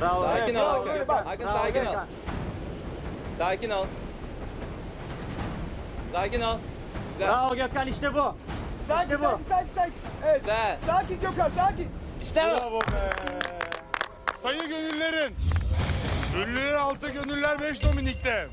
Bravo. Sakin ol. Hakan. Hakan Bravo, sakin ol. Gökhan. Sakin ol. Sakin ol. Güzel. Bravo Gökhan işte bu. Sakin İşte bu. sakin sakin sakin. Evet. Güzel. Sakin Gökhan sakin. İşte bu. Bravo be. Sayı gönüllerin. Ünlüler altı gönüller 5 Dominik'te.